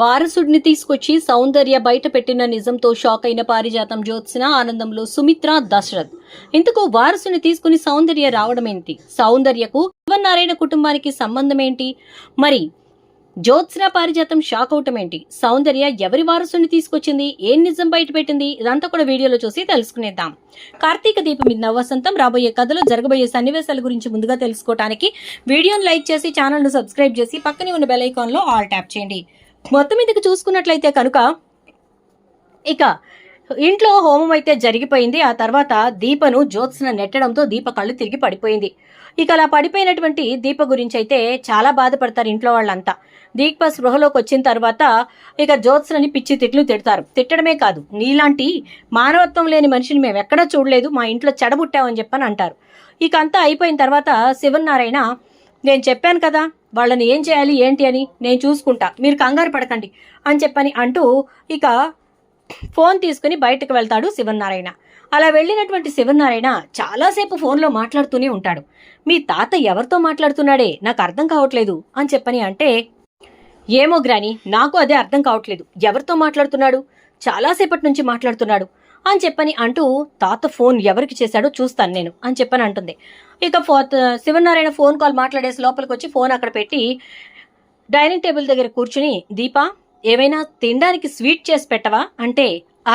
వారసుడిని తీసుకొచ్చి సౌందర్య బయట పెట్టిన నిజంతో షాక్ అయిన పారిజాతం జ్యోత్స్న ఆనందంలో సుమిత్ర దశరథ్. ఇందుకు వారసుని తీసుకుని సౌందర్య రావడమేంటి? సౌందర్యకు శివనారాయణ కుటుంబానికి సంబంధం ఏంటి మరి జ్యోత్స్న పారిజాతం షాక్ అవటం ఏంటి సౌందర్య ఎవరి వారసుని తీసుకొచ్చింది? ఏం నిజం బయట పెట్టింది ఇదంతా కూడా వీడియోలో చూసి తెలుసుకునేద్దాం. కార్తీక దీపం మీద నవవసంతం. రాబోయే కథలో జరగబోయే సన్నివేశాల గురించి ముందుగా తెలుసుకోవడానికి వీడియోను లైక్ చేసి ఛానల్ను సబ్స్క్రైబ్ చేసి పక్కనే ఉన్న బెల్ ఐకాన్లో ఆల్ ట్యాప్ చేయండి. మొత్తం మీదకి చూసుకున్నట్లయితే కనుక ఇక ఇంట్లో హోమం అయితే జరిగిపోయింది. ఆ తర్వాత దీపను జ్యోత్స్న నెట్టడంతో దీప కళ్ళు తిరిగి పడిపోయింది. ఇక అలా పడిపోయినటువంటి దీప గురించి అయితే చాలా బాధపడతారు ఇంట్లో వాళ్ళంతా. దీప స్పృహలోకి వచ్చిన తర్వాత ఇక జ్యోత్స్నని పిచ్చి తిట్లు తిడతారు. తిట్టడమే కాదు నీలాంటి మానవత్వం లేని మనిషిని మేము ఎక్కడా చూడలేదు మా ఇంట్లో చెడబుట్టామని చెప్పని అంటారు. ఇక అంతా అయిపోయిన తర్వాత శివనారాయణ నేను చెప్పాను కదా వాళ్ళని ఏం చేయాలి ఏంటి అని నేను చూసుకుంటా. మీరు కంగారు పడకండి అని చెప్పని అంటూ ఇక ఫోన్ తీసుకుని బయటకు వెళ్తాడు శివనారాయణ అలా వెళ్ళినటువంటి శివనారాయణ చాలాసేపు ఫోన్లో మాట్లాడుతూనే ఉంటాడు. మీ తాత ఎవరితో మాట్లాడుతున్నాడే? నాకు అర్థం కావట్లేదు అని చెప్పని అంటే ఏమో గ్రాని నాకు అదే అర్థం కావట్లేదు. ఎవరితో మాట్లాడుతున్నాడు? చాలాసేపటి నుంచి మాట్లాడుతున్నాడు. అని చెప్పని అంటూ తాత ఫోన్ ఎవరికి చేశాడో చూస్తాను నేను అని చెప్పని అంటుంది. ఇక ఫో శివనారాయణ ఫోన్ కాల్ మాట్లాడేసి లోపలికి వచ్చి ఫోన్ అక్కడ పెట్టి డైనింగ్ టేబుల్ దగ్గర కూర్చుని దీపా ఏమైనా తినడానికి స్వీట్ చేసి పెట్టవా? అంటే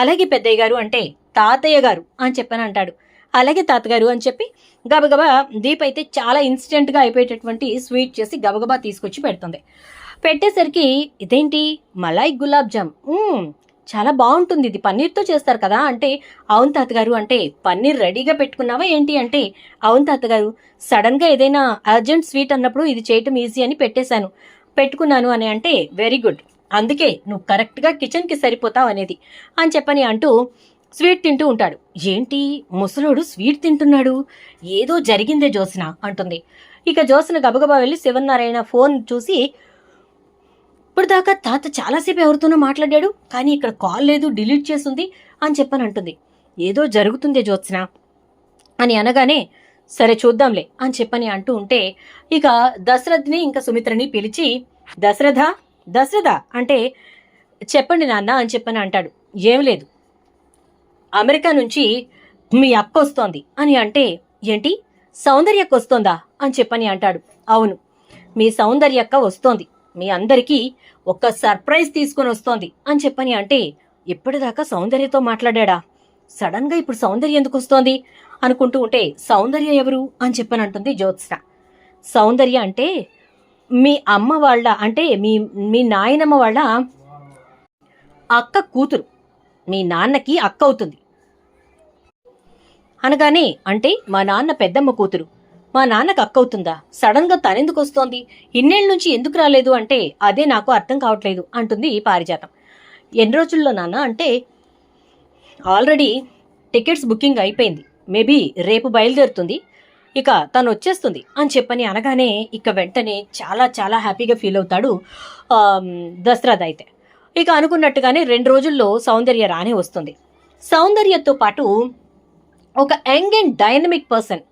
అలాగే పెద్దయ్య గారు అంటే తాతయ్య గారు అని చెప్పని అంటాడు. అలాగే తాతగారు అని చెప్పి గబగబా దీప్ అయితే చాలా ఇన్స్టెంట్గా అయిపోయేటటువంటి స్వీట్ చేసి గబగబా తీసుకొచ్చి పెడుతుంది. పెట్టేసరికి ఇదేంటి? మలాయ్ గులాబ్ జామ్. చాలా బాగుంటుంది. ఇది పన్నీర్తో చేస్తారు కదా. అంటే అవును తాతగారు అంటే పన్నీర్ రెడీగా పెట్టుకున్నావా ఏంటి అంటే అవును తాతగారు సడన్గా ఏదైనా అర్జెంట్ స్వీట్ అన్నప్పుడు ఇది చేయటం ఈజీ అని పెట్టేశాను. పెట్టుకున్నాను అని అంటే వెరీ గుడ్. అందుకే నువ్వు కరెక్ట్గా కిచెన్కి సరిపోతావు అనేది అని చెప్పని అంటూ స్వీట్ తింటూ ఉంటాడు. ఏంటి? ముసలోడు స్వీట్ తింటున్నాడు? ఏదో జరిగిందే జోస్న అంటుంది. ఇక జోస్న గబగబా వెళ్ళి శివనారాయణ ఫోన్ చూసి ఇప్పుడు దాకా తాత చాలాసేపు ఎవరితోనో మాట్లాడాడు కానీ ఇక్కడ కాల్ లేదు డిలీట్ చేస్తుంది అని చెప్పని అంటుంది ఏదో జరుగుతుందే జ్యోత్స్న అని అనగానే సరే చూద్దాంలే అని చెప్పని అంటూ ఉంటే ఇక దశరథ్ని ఇంకా సుమిత్రని పిలిచి దశరథ దశరథ అంటే చెప్పండి నాన్న అని చెప్పని అంటాడు. ఏం లేదు. అమెరికా నుంచి మీ అక్క వస్తోంది అని అంటే ఏంటి? సౌందర్యక్క వస్తోందా? అని చెప్పని అంటాడు. అవును. మీ సౌందర్యక్క వస్తోంది. మీ అందరికీ ఒక సర్ప్రైజ్ తీసుకొని వస్తోంది అని చెప్పని అంటే ఇప్పటిదాకా సౌందర్యతో మాట్లాడా సడన్గా ఇప్పుడు సౌందర్య ఎందుకు వస్తోంది? అనుకుంటూ ఉంటే సౌందర్య ఎవరు? అని చెప్పని అంటుంది జ్యోత్స్న. సౌందర్య అంటే మీ అమ్మ వాళ్ళ అంటే మీ మీ నాయనమ్మ వాళ్ళ అక్క కూతురు. మీ నాన్నకి అక్క అవుతుంది. అనగానే అంటే మా నాన్న పెద్దమ్మ కూతురు. మా నాన్నకు అక్కవుతుందా అవుతుందా? తనెందుకు వస్తోంది? ఇన్నేళ్ళ నుంచి ఎందుకు రాలేదు అంటే అదే నాకు అర్థం కావట్లేదు అంటుంది పారిజాతం. ఎన్ని రోజుల్లో నాన్న? అంటే ఆల్రెడీ టికెట్స్ బుకింగ్ అయిపోయింది. మేబీ రేపు బయలుదేరుతుంది. ఇక తను వచ్చేస్తుంది అని చెప్పని అనగానే ఇక వెంటనే చాలా చాలా హ్యాపీగా ఫీల్ అవుతాడు ఆమ్, అయితే. ఇక అనుకున్నట్టుగానే రెండు రోజుల్లో సౌందర్య రానే వస్తుంది. సౌందర్యతో పాటు ఒక యంగ్ అండ్ డైనమిక్ పర్సన్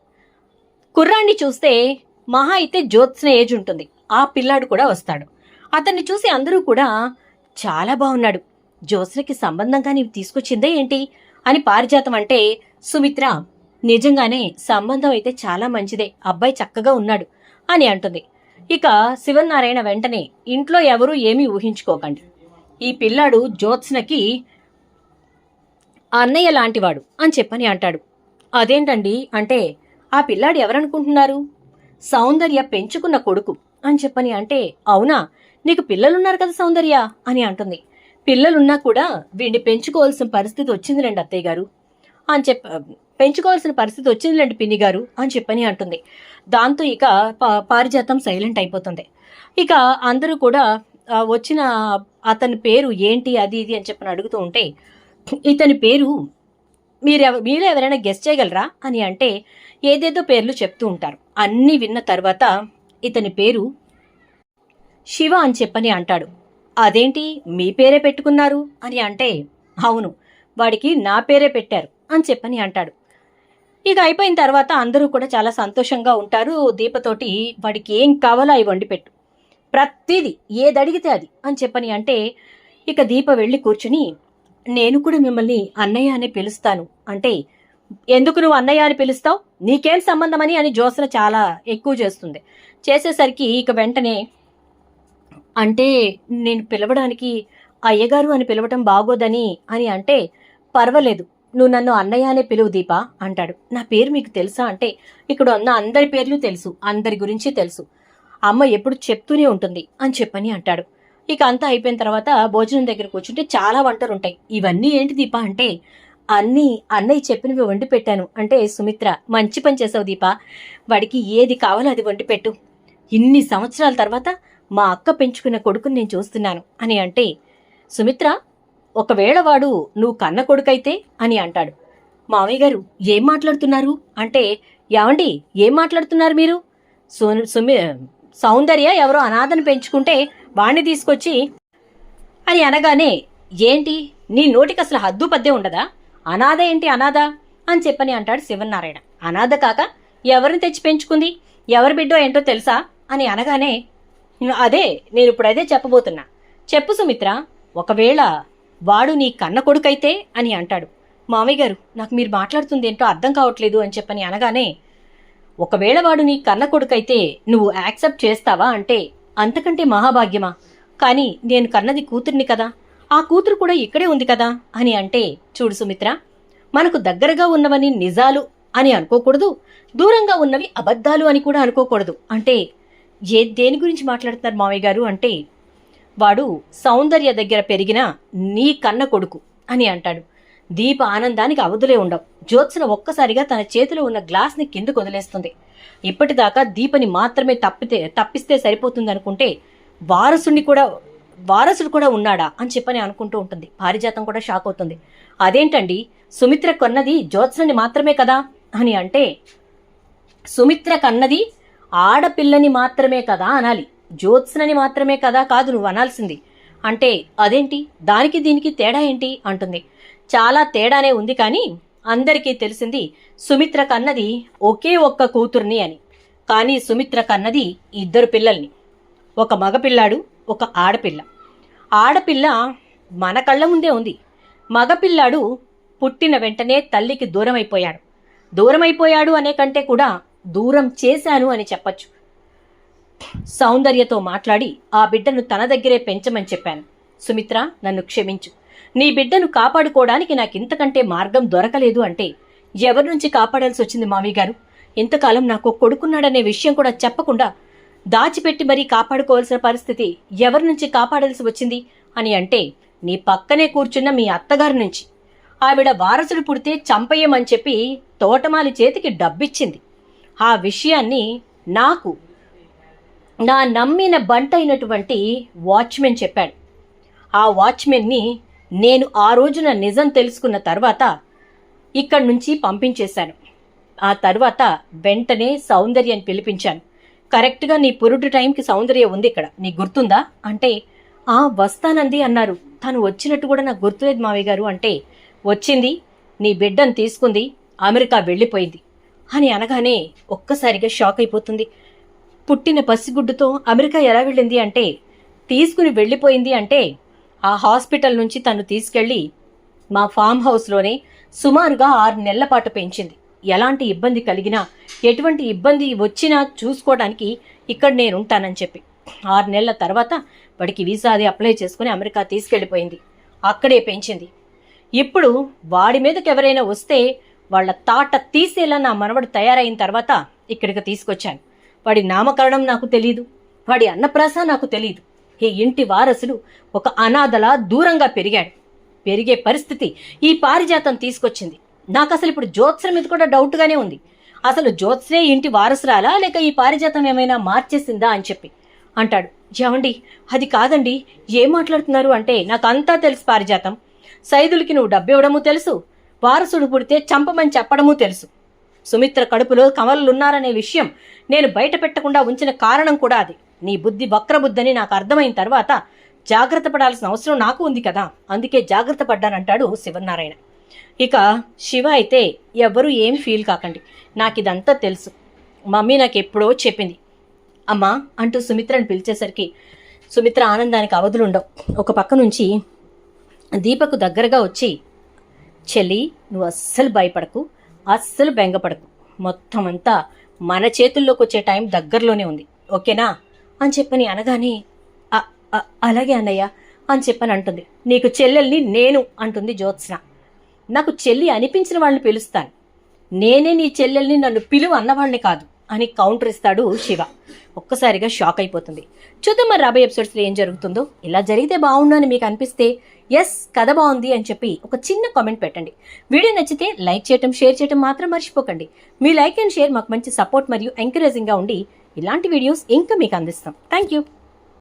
కుర్రాన్ని చూస్తే మహా అయితే జ్యోత్స్న ఏజ్ ఉంటుంది. ఆ పిల్లాడు కూడా వస్తాడు. అతన్ని చూసి అందరూ కూడా చాలా బాగున్నాడు జ్యోత్స్నకి సంబంధంగా నీవు తీసుకొచ్చిందే ఏంటి? అని పారిజాతం అంటే సుమిత్ర నిజంగానే సంబంధం అయితే చాలా మంచిదే. అబ్బాయి చక్కగా ఉన్నాడు అని అంటుంది. ఇక శివనారాయణ వెంటనే ఇంట్లో ఎవరూ ఏమీ ఊహించుకోకండి. ఈ పిల్లాడు జ్యోత్స్నకి అన్నయ్య లాంటివాడు అని చెప్పని అంటాడు. అదేంటండి? అంటే ఆ పిల్లాడు ఎవరనుకుంటున్నారు? సౌందర్య పెంచుకున్న కొడుకు అని చెప్పని అంటే అవునా? నీకు పిల్లలున్నారు కదా సౌందర్య అని అంటుంది. పిల్లలున్నా కూడా వీడిని పెంచుకోవాల్సిన పరిస్థితి వచ్చిందిలేండి అత్తయ్య గారు. అని చెప్ప పెంచుకోవాల్సిన పరిస్థితి వచ్చిందిలేండి పిన్ని గారు అని చెప్పని అంటుంది. దాంతో ఇక పారిజాతం సైలెంట్ అయిపోతుంది. ఇక అందరూ కూడా వచ్చిన అతని పేరు ఏంటి అది ఇది అని చెప్పని అడుగుతూ ఉంటే ఇతని పేరు మీరు మీరు ఎవరైనా గెస్ట్ చేయగలరా? అని అంటే ఏదేదో పేర్లు చెప్తూ ఉంటారు. అన్నీ విన్న తర్వాత ఇతని పేరు శివ అని చెప్పని అంటాడు. అదేంటి? మీ పేరే పెట్టుకున్నారు? అని అంటే అవును వాడికి నా పేరే పెట్టారు అని చెప్పని అంటాడు. ఇక అయిపోయిన తర్వాత అందరూ కూడా చాలా సంతోషంగా ఉంటారు. దీపతోటి వాడికి ఏం కావాలో అవి వండి పెట్టు. ప్రతిదీ ఏది అడిగితే అది అని చెప్పని అంటే ఇక దీప వెళ్ళి కూర్చుని నేను కూడా మిమ్మల్ని అన్నయ్య అని పిలుస్తాను. అంటే ఎందుకు నువ్వు అన్నయ్య అని పిలుస్తావు? నీకేం సంబంధమని అని జోసన చాలా ఎక్కువ చేస్తుంది. చేసేసరికి ఇక వెంటనే అంటే నేను పిలవడానికి అయ్యగారు అని పిలవటం బాగోదని అని అంటే పర్వాలేదు. నువ్వు నన్ను అన్నయ్య అనే పిలువు దీపా అంటాడు. నా పేరు మీకు తెలుసా? అంటే ఇక్కడ ఉన్న అందరి పేర్లు తెలుసు. అందరి గురించి తెలుసు. అమ్మ ఎప్పుడు చెప్తూనే ఉంటుంది అని చెప్పని అంటాడు. ఇక అంతా అయిపోయిన తర్వాత భోజనం దగ్గర కూర్చుంటే చాలా వంటలు ఉంటాయి. ఇవన్నీ ఏంటి దీపా అంటే అన్నీ అన్నయ్య చెప్పినవి వండి పెట్టాను. అంటే సుమిత్ర మంచి పని చేసావు దీపా. వాడికి ఏది కావాలో అది వండి పెట్టు. ఇన్ని సంవత్సరాల తర్వాత మా అక్క పెంచుకున్న కొడుకుని నేను చూస్తున్నాను. అని అంటే సుమిత్ర ఒకవేళ వాడు నువ్వు కన్న కొడుకైతే అని అంటాడు. మామయ్య గారు ఏం మాట్లాడుతున్నారు? అంటే ఏమండి ఏం మాట్లాడుతున్నారు మీరు? సు సుమి సౌందర్య ఎవరో అనాథను పెంచుకుంటే వాణ్ణి తీసుకొచ్చి అని అనగానే ఏంటి నీ నోటికి అసలు హద్దు పద్దే ఉండదా? అనాథ ఏంటి అనాథ? అని చెప్పని అంటాడు శివనారాయణ అనాథ కాక ఎవరిని తెచ్చి పెంచుకుంది? ఎవరి బిడ్డో ఏంటో తెలుసా? అని అనగానే అదే నేను ఇప్పుడు అదే చెప్పబోతున్నా. చెప్పు సుమిత్ర ఒకవేళ వాడు నీ కన్న కొడుకైతే? అని అంటాడు. మామయ్య గారు నాకు మీరు మాట్లాడుతుంది ఏంటో అర్థం కావట్లేదు అని చెప్పని అనగానే ఒకవేళ వాడు నీ కన్న కొడుకైతే నువ్వు యాక్సెప్ట్ చేస్తావా? అంటే అంతకంటే మహాభాగ్యమా? కానీ నేను కన్నది కూతుర్ని కదా. ఆ కూతురు కూడా ఇక్కడే ఉంది కదా అని అంటే చూడు సుమిత్ర మనకు దగ్గరగా ఉన్నవని నిజాలు అని అనుకోకూడదు. దూరంగా ఉన్నవి అబద్ధాలు అని కూడా అనుకోకూడదు. అంటే ఏ దేని గురించి మాట్లాడుతున్నారు మావయ్య గారు అంటే వాడు సౌందర్య దగ్గర పెరిగిన నీ కన్న కొడుకు అని అంటాడు. దీప ఆనందానికి అవధులే ఉండవు. జ్యోత్సన ఒక్కసారిగా తన చేతిలో ఉన్న గ్లాస్ని కిందకు వదిలేస్తుంది. ఇప్పటిదాకా దీపని మాత్రమే తప్పితే తప్పిస్తే సరిపోతుంది అనుకుంటే వారసుని కూడా వారసుడు కూడా ఉన్నాడా అని చెప్పని అనుకుంటూ ఉంటుంది. పారిజాతం కూడా షాక్ అవుతుంది. అదేంటండి? సుమిత్ర కొన్నది జ్యోత్సని మాత్రమే కదా? అని అంటే సుమిత్ర కన్నది ఆడపిల్లని మాత్రమే కదా అనాలి. జ్యోత్స్నని మాత్రమే కదా కాదు నువ్వు అనాల్సింది. అంటే అదేంటి? దానికి దీనికి తేడా ఏంటి? అంటుంది. చాలా తేడానే ఉంది కానీ అందరికీ తెలిసింది సుమిత్ర కన్నది ఒకే ఒక్క కూతుర్ని అని. కానీ సుమిత్ర కన్నది ఇద్దరు పిల్లల్ని. ఒక మగపిల్లాడు ఒక ఆడపిల్ల. ఆడపిల్ల మన కళ్ళ ముందే ఉంది. మగపిల్లాడు పుట్టిన వెంటనే తల్లికి దూరమైపోయాడు. దూరమైపోయాడు అనే కంటే కూడా దూరం చేశాను అని చెప్పచ్చు. సౌందర్యతో మాట్లాడి ఆ బిడ్డను తన దగ్గరే పెంచమని చెప్పాను. సుమిత్ర నన్ను క్షమించు. నీ బిడ్డను కాపాడుకోవడానికి నాకింతకంటే మార్గం దొరకలేదు అంటే ఎవరి నుంచి కాపాడాల్సి వచ్చింది మావి గారు ఇంతకాలం నాకు కొడుకున్నాడనే విషయం కూడా చెప్పకుండా దాచిపెట్టి మరీ కాపాడుకోవాల్సిన పరిస్థితి ఎవరి నుంచి కాపాడాల్సి వచ్చింది అని అంటే నీ పక్కనే కూర్చున్న మీ అత్తగారి నుంచి. ఆవిడ వారసుడు పుడితే చంపేయమని చెప్పి తోటమాలి చేతికి డబ్బిచ్చింది. ఆ విషయాన్ని నాకు నా నమ్మిన బంట అయినటువంటి వాచ్మెన్ చెప్పాడు. ఆ వాచ్మెన్ని నేను ఆ రోజున నిజం తెలుసుకున్న తర్వాత ఇక్కడి నుంచి పంపించేశాను. ఆ తర్వాత వెంటనే సౌందర్యని పిలిపించాను. కరెక్ట్గా నీ పురుడు టైంకి సౌందర్య ఉంది ఇక్కడ. నీకు గుర్తుందా? అంటే ఆ వస్తానంది అన్నారు. తను వచ్చినట్టు కూడా నాకు గుర్తులేదు మావయ్య గారు. అంటే వచ్చింది నీ బిడ్డను తీసుకుంది అమెరికా వెళ్ళిపోయింది అని అనగానే ఒక్కసారిగా షాక్ అయిపోతుంది. పుట్టిన పసిగుడ్డుతో అమెరికా ఎలా వెళ్ళింది అంటే తీసుకుని వెళ్ళిపోయింది అంటే ఆ హాస్పిటల్ నుంచి తను తీసుకెళ్ళి మా ఫామ్ హౌస్లోనే సుమారుగా ఆరు నెలల పాటు పెంచింది. ఎలాంటి ఇబ్బంది కలిగినా ఎటువంటి ఇబ్బంది వచ్చినా చూసుకోవడానికి ఇక్కడ నేను ఉంటానని చెప్పి. ఆరు నెలల తర్వాత వాడికి వీసా అది అప్లై చేసుకుని అమెరికా తీసుకెళ్ళిపోయింది. అక్కడే పెంచింది. ఇప్పుడు వాడి మీదకి ఎవరైనా వస్తే వాళ్ళ తాట తీసేలా నా మనవడు తయారైన తర్వాత ఇక్కడికి తీసుకొచ్చాను. వాడి నామకరణం నాకు తెలియదు వాడి అన్నప్రాస నాకు తెలియదు ఈ ఇంటి వారసుడు ఒక అనాథలా దూరంగా పెరిగాడు. పెరిగే పరిస్థితి ఈ పారిజాతం తీసుకొచ్చింది. నాకు అసలు ఇప్పుడు జ్యోత్స్న మీద కూడా డౌట్గానే ఉంది. అసలు జ్యోత్స్నే ఇంటి వారసురాలా లేక ఈ పారిజాతం ఏమైనా మార్చేసిందా అని చెప్పి. అంటాడు. ఏమండి? అది కాదండి. ఏం మాట్లాడుతున్నారు అంటే నాకు అంతా తెలుసు పారిజాతం. సైదులకి నువ్వు డబ్బివ్వడము తెలుసు. వారసుడు పుడితే చంపమని చెప్పడము తెలుసు. సుమిత్ర కడుపులో కమలలున్నారనే విషయం నేను బయట పెట్టకుండా ఉంచిన కారణం కూడా అది. నీ బుద్ధి వక్రబుద్ధని నాకు అర్థమైన తర్వాత జాగ్రత్త పడాల్సిన అవసరం నాకు ఉంది కదా. అందుకే జాగ్రత్త పడ్డానంటాడు శివనారాయణ. ఇక శివ అయితే ఎవ్వరూ ఏం ఫీల్ కాకండి. నాకు ఇదంతా తెలుసు. మమ్మీ నాకు ఎప్పుడో చెప్పింది. అమ్మా అంటూ సుమిత్రని పిలిచేసరికి సుమిత్ర ఆనందానికి అవధులుండవు ఒక పక్క నుంచి దీపకు దగ్గరగా వచ్చి చెల్లి నువ్వు అస్సలు భయపడకు. అస్సలు బెంగపడకు. మొత్తం అంతా మన చేతుల్లోకి వచ్చే టైం దగ్గరలోనే ఉంది. ఓకేనా? అని చెప్పని అనగానే అలాగే అన్నయ్య అని చెప్పని అంటుంది. నీకు చెల్లెల్ని నేను అంటుంది జ్యోత్స్న. నాకు చెల్లి అనిపించిన వాళ్ళని పిలుస్తాను. నేనే నీ చెల్లెల్ని నన్ను పిలువు అన్నవాళ్ళని కాదు అని కౌంటర్ ఇస్తాడు శివ. ఒక్కసారిగా షాక్ అయిపోతుంది. చూద్దాం మరి రాబోయే ఎపిసోడ్స్లో ఏం జరుగుతుందో. ఇలా జరిగితే బాగుండు అని మీకు అనిపిస్తే ఎస్ కథ బాగుంది అని చెప్పి ఒక చిన్న కామెంట్ పెట్టండి. వీడియో నచ్చితే లైక్ చేయటం షేర్ చేయటం మాత్రం మర్చిపోకండి. మీ లైక్ అండ్ షేర్ మాకు మంచి సపోర్ట్ మరియు ఎంకరేజింగ్గా ఉండి ఇలాంటి వీడియోస్ ఇంకా మీకు అందిస్తాం. Thank you